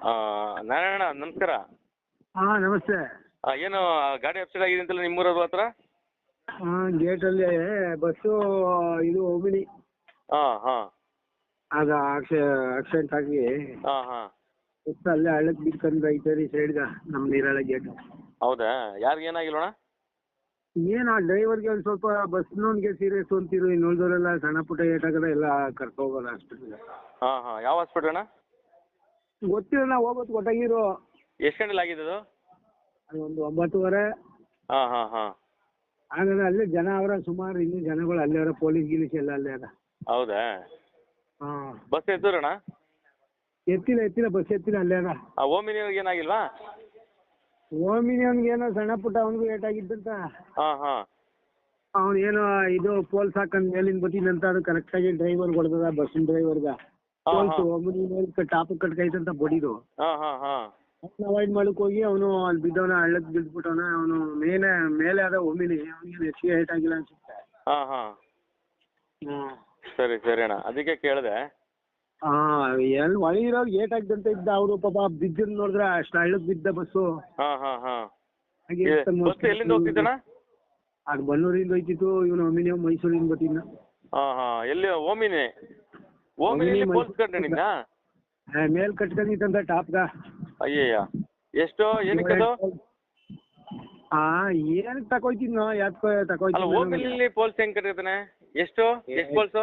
ಆ, ನಾರಾಯಣ ನಮಸ್ಕಾರ. ಹಾ ನಮಸ್ತೆ. ಆ, ಏನು ಗಾಡಿ ಅಪ್ಸೆಟ್ ಆಗಿದೆ ಅಂತಲ್ಲ ನಿಮ್ಮೂರವ್ರ ಹತ್ರ? ಗೇಟ್ ಅಲ್ಲಿ ಬಸ್ಸು ಇದು ಹೋಗಿನಿ ಹಾ ಹಾ. ಅದು ಆಕ್ಸಿ ಆಕ್ಸಿಡೆಂಟ್ ಆಗಿ ಹಾ ಹಾ. ಬಸ್ ಅಲ್ಲೇ ಹಳ್ಳಕ್ಕೆ ಬಿದ್ಕೊಂಡು ಐತರಿ ಸೈಡ್ಗ ನಮ್ ನೀರಾಳ ಗೇಟ್. ಹೌದಾ? ಯಾರಿಗೆ ಏನಾಗಿಲ್ಲೋಣ ಏನು ಆ ಡ್ರೈವರ್ಗೆ ಒಂದ್ ಸ್ವಲ್ಪ ಬಸ್ನವ್ನಿಗೆ ಸೀರಿಯಸ್ ಅಂತಿರು ಇನ್ನು ಉಳ್ದವರೆಲ್ಲ ಸಣ್ಣ ಪುಟ್ಟ ಏಟಾಗದ ಎಲ್ಲ ಕರ್ಕೊ ಹೋಗೋಣ ಹಾಸ್ಪಿಟ್ಲಿಗೆ ಹಾ ಹಾ. ಯಾವ ಹಾಸ್ಪಿಟ್ಲ್ ಅಣ್ಣ? ಗೊತ್ತಿಲ್ಲ ನಾವು ಹೋಗೋದು ಕೊಟ್ಟಂಗಿರು ಎಷ್ಟು ಗಂಟೆಲಿ ಆಗಿದೆ ಅದು? ಅದು ಒಂದು ಒಂಬತ್ತುವರೆ. ಹಾ ಹಾ ಹಾ. ಹಾಗಾದ್ರೆ ಅಲ್ಲೇ ಜನ ಅವರ ಸುಮಾರು ಇನ್ನೂ ಜನಗಳು ಅಲ್ಲೇ ಅವರ ಪೊಲೀಸ್ ಗಿಲೀಸ್ ಎಲ್ಲ ಅಲ್ಲೇ ಅದ. ಹೌದಾ? ಹಾ. ಬಸ್ ಎತ್ತುರಣ್ಣ ಎತ್ತಿಲ್ಲ ಎತ್ತಿಲ್ಲ ಬಸ್ ಎತ್ತಿಲ್ಲ ಅಲ್ಲೇ ಅದ. ಆ ಓಮಿನಿಯವ್ರಿಗೆ ಏನಾಗಿಲ್ವಾ? ಓಮಿನಿ ಅವ್ನಿಗೆ ಏನೋ ಸಣ್ಣ ಪುಟ್ಟ ಅವನಿಗೂ ಏಟ್ ಆಗಿದ್ದಂತ ಹಾ. ಅವನು ಏನೋ ಇದು ಪೋಲ್ಸ್ ಹಾಕೊಂಡ್ ಮೇಲಿಂದ ಬತ್ತಿದಂತ ಅದು ಕರೆಕ್ಟಾಗಿ ಡ್ರೈವರ್ ಹೊಡೆದ ಬಸ್ಸಿನ ಡ್ರೈವರ್ಗ ಹಾ, ಪೋಲ್ಸ್ ಹಾ. ಒಬ್ಬನಿ ಮೇಲೆ ಟಾಪ್ ಕಟ್ಕೈತಂತ ಬಡಿದು. ಅವಾಯ್ಡ್ ಮಾಡಕ್ ಹೋಗಿ ಅವನು ಅಲ್ಲಿ ಬಿದ್ದವನ ಹಳ್ಳಕ್ ಬಿದ್ಬಿಟ್ಟವನ ಅವನು ಮೇಲೆ ಮೇಲೆ ಅದ ಒಮ್ಮಿನಿ ಅವನಿಗೆ ಹೆಚ್ಚಿಗೆ ಏಟ್ ಆಗಿಲ್ಲ ಅನ್ಸುತ್ತೆ. ಹಾಂ ಹಾ. ಸರಿ ಸರಿ ಅಣ್ಣ. ಅದಕ್ಕೆ ಕೇಳಿದೆ. ಹಾ ಎಲ್ಲಿ ಒಳಗಿರೋರ್ಗೆ ಏಟ್ ಆಗ್ದಂತ ಇದ್ದ ಅವರು ಪಾಪ ಬಿದ್ದಿದ್ ನೋಡಿದ್ರೆ ಅಷ್ಟು ಹಳ್ಳಕ್ ಬಿದ್ದ ಬಸ್ಸು. ಹಾ ಹಾಂ ಹಾಂ. ಹಾಗೆ ಬಸ್ ಎಲ್ಲಿಂದ ಹೋಗ್ತಿದ್ದಣ್ಣ ಅದು ಬನ್ನೂರಿಂದ ಹೋಯ್ತಿತ್ತು ಇವನು ಒಮ್ಮಿನಿ ಮೈಸೂರಿಂದ ಹಾಂ ಹಾಂ. ಎಲ್ಲಿ ಓಮಿನಿ ಓಮಿನಿ ಪೋಲ್ಸ್ ಆ, ಮೇಲ್ ಕಟ್ಕೊಂಡಿತ್ತಂತ ಟಾಪ್ಗ ಅಯ್ಯಯ್ಯ. ಎಷ್ಟು ಏನಕ್ಕೆ ಅದು? ಹಾ ಏನಕ್ಕೆ ತಕೊಯ್ತಿದ್ನೋ ಯಾಕೆ ಅಲ್ಲ ಪೋಲ್ಸ್ ಹೆಂಗ್ ಕಟ್ಟಿರ್ತಾನೆ ಎಷ್ಟು? ಎಷ್ಟು ಪೋಲ್ಸು?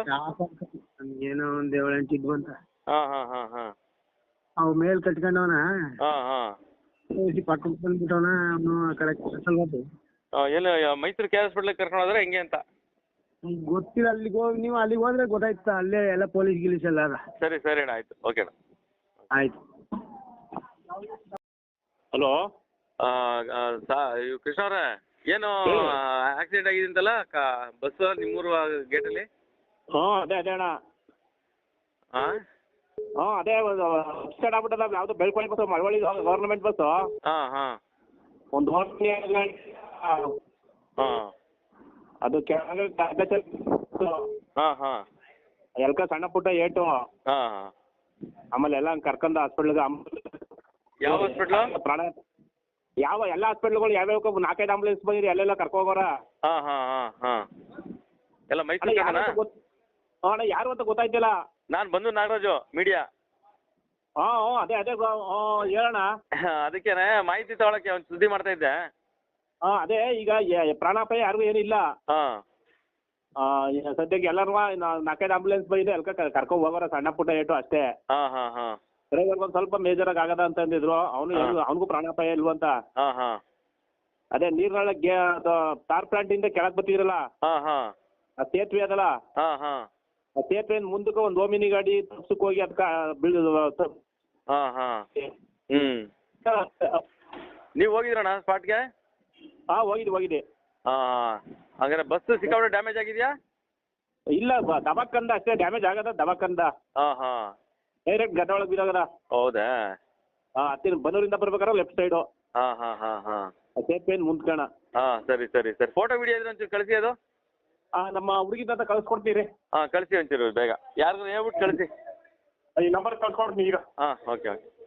ಏನೋ ಒಂದ್ ಏಳು ಎಂಟು ಇದ್ವು ಅಂತ. ಹಾ ಹಾ ಹಾಂ ಹಾಂ. ಅವ್ ಮೇಲ್ ಕಟ್ಕೊಂಡವನ? ಹಾ ಹಾಂ. ಪಕ್ಕಕ್ಕೆ ಬಂದ್ಬಿಟ್ಟವನ ಅವನು ಕರೆಕ್ಟ್ ಸ್ವಲ್ಪ ಎಲ್ಲ ಮೈಸೂರು ಕೆ ಹಾಸ್ಪಿಟ್ಲಿಗೆ ಕರ್ಕೊಂಡು ಹೋದ್ರೆ ಹೆಂಗೆ ಅಂತ? ಗೊತ್ತಿಲ್ಲ ಅಲ್ಲಿಗೆ ಹೋಗಿ ನೀವು ಅಲ್ಲಿಗೆ ಹೋದ್ರೆ ಗೊತ್ತಾಯ್ತಾ ಅಲ್ಲೇ ಎಲ್ಲ ಪೊಲೀಸ್ ಗಿಲೀಸ್ ಎಲ್ಲ ಅದ. ಸರಿ ಸರಿ ಅಣ್ಣ ಆಯ್ತು. ಓಕೆ ಅಣ್ಣ. ಆಯ್ತು. ಹಲೋ? ಸಾ ಇವ್ ಕೃಷ್ಣ ಅವರೇ ಏನು ಆಕ್ಸಿಡೆಂಟ್ ಆಗಿದೆ ಅಂತಲ್ಲ ಬಸ್ ನಿಮ್ಮೂರು ಗೇಟಲ್ಲಿ? ಹ್ಞೂ ಅದೇ ಅದೇ ಅಣ್ಣ. ಹಾಂ ಹ್ಞೂ ಅದೇ ಅಪ್ಸೆಟ್ ಆಗ್ಬಿಟ್ಟಲ್ಲ ಯಾವುದು ಬೆಳ್ಕೊಳ್ಳಿ ಬಸ್ ಮಳವಳ್ಳಿ ಗೌರ್ಮೆಂಟ್ ಬಸ್ ಹಾಂ ಹಾಂ. ಒಂದು ಹಾಂ. ಅದು ಕೆಳಗೆ ಕ- ಹಾ ಹಾ. ಎಲ್ಕ ಸಣ್ಣ ಪುಟ್ಟ ಏಟು ಹಾ ಹಾ. ಆಮೇಲೆ ಎಲ್ಲ ಕರ್ಕೊಂಡ್ ಹಾಸ್ಪಿಟಲ್ ಯಾವ ಹಾಸ್ಪಿಟ್ಲು ಪ್ರಾಣ ಯಾವ ಎಲ್ಲ ಹಾಸ್ಪಿಟ್ಲ್ಗಳು ಯಾವ್ಯಾವ ನಾಲ್ಕೈದು ಆಂಬುಲೆನ್ಸ್ ಬಂದಿರಿ ಅಲ್ಲೆಲ್ಲ ಕರ್ಕೋಗೋರ ಹಾ ಹಾ ಹಾ ಹಾ. ಎಲ್ಲ ಮೈಸೂರು ಅಣ್ಣ ಯಾರು ಅಂತ ಗೊತ್ತಾಯ್ತಿಲ್ಲ. ನಾನು ಬಂದು ನಾಗರಾಜು ಮೀಡಿಯಾ ಹಾ ಅದೇ ಅದೇ ಹೇಳೋಣ ಅದಕ್ಕೇನೆ ಮಾಹಿತಿ ತಗೊಳಕ್ಕೆ ಒಂದು ಸುದ್ದಿ ಮಾಡ್ತಾ ಇದ್ದೆ. ಹಾಂ ಅದೇ ಈಗ ಯ- ಪ್ರಾಣಾಪಾಯ ಯಾರಿಗೂ ಏನಿಲ್ಲ. ಇಲ್ಲ ಆ, ಈಗ ಸದ್ಯಕ್ಕೆ ಎಲ್ಲರೂ ನಾಲ್ಕೈದು ಆಂಬುಲೆನ್ಸ್ ಬಂದಿದೆ ಅಲ್ಕ ಕರ್ಕೊಂಡು ಹೋಗೋರ ಸಣ್ಣ ಪುಟ್ಟ ಏಟು ಅಷ್ಟೇ. ಹಾ ಹಾ ಹಾ. ಡ್ರೈವರ್ಗೆ ಒಂದ್ ಸ್ವಲ್ಪ ಮೇಜರ್ ಆಗಿ ಆಗದ ಅಂತ ಅಂದಿದ್ರು. ಅವನು ಹಾ. ಅವನಿಗೂ ಪ್ರಾಣಾಪಾಯ ಇಲ್ವಂತ ಹಾ ಹಾ. ಅದೇ ನೀರ್ಗೆ ಅದು ತಾರ್ ಪ್ಲಾಂಟ್ ಇಂದ ಕೆಳಗೆ ಬರ್ತಿದ್ರಲ್ಲ? ಹಾಂ ಹಾಂ. ಆ ಸೇತುವೆ ಅದಲ್ಲ? ಹಾ ಹಾ. ಆ ಸೇತುವೆ ಮುಂದಕ್ಕೆ ಒಂದ್ ಓಮಿನಿ ಗಾಡಿ ತಪ್ಸಕ್ ಹೋಗಿ ಅದಕ್ಕ ಬೀಳ್ ಹಾ ಹಾಂ. ನೀವು ಹೋಗಿದ್ರಣ್ಣ ಸ್ಪಾಟ್ಗೆ? ಹಾ ಹೋಗಿದೆ ಹೋಗಿದೆ. ಹಾ ಹಂಗಾರೆ ಬಸ್ ಸಿಕ್ಕಾಪಟ್ಟೆ ಡ್ಯಾಮೇಜ್ ಆಗಿದೆಯಾ? ಇಲ್ಲ ಬ- ದಬಕ್ಕಂದ ಅಷ್ಟೇ ಡ್ಯಾಮೇಜ್ ಆಗದ ದಬಕ್ಕಂದ ಹಾ ಹಾ. ಡೈರೆಕ್ಟ್ ಗಡ್ಡ ಒಳಗೆ ಬಿದ್ದಾಗದ ಹೌದಾ? ಹಾ ಹತ್ತಿರ ಬನ್ನೂರಿಂದ ಬರ್ಬೇಕಾದ್ರೆ ಲೆಫ್ಟ್ ಸೈಡು ಹಾ ಹಾ ಹಾ ಹಾಂ. ಆ ಮುಂದ್ಕಣ. ಹಾ ಸರಿ ಸರಿ ಸರಿ. ಫೋಟೋ ವಿಡಿಯೋ ಇದ್ರೆ ಒಂಚೂರು ಕಳಿಸಿ ಅದು? ಆ ನಮ್ಮ ಹುಡುಗಿದ ಕಳ್ಸ್ಕೊಡ್ತೀರಿ. ಹಾ ಕಳಿಸಿ ಒಂಚೂರು ಬೇಗ. ಯಾರಿಗೂ ಹೇಳ್ಬಿಟ್ಟು ಕಳಿಸಿ. ಈ ನಂಬರ್ ಕಳ್ಸ್ಕೊಡ್ತೀನಿ ಈಗ. ಹಾ ಓಕೆ ಓಕೆ.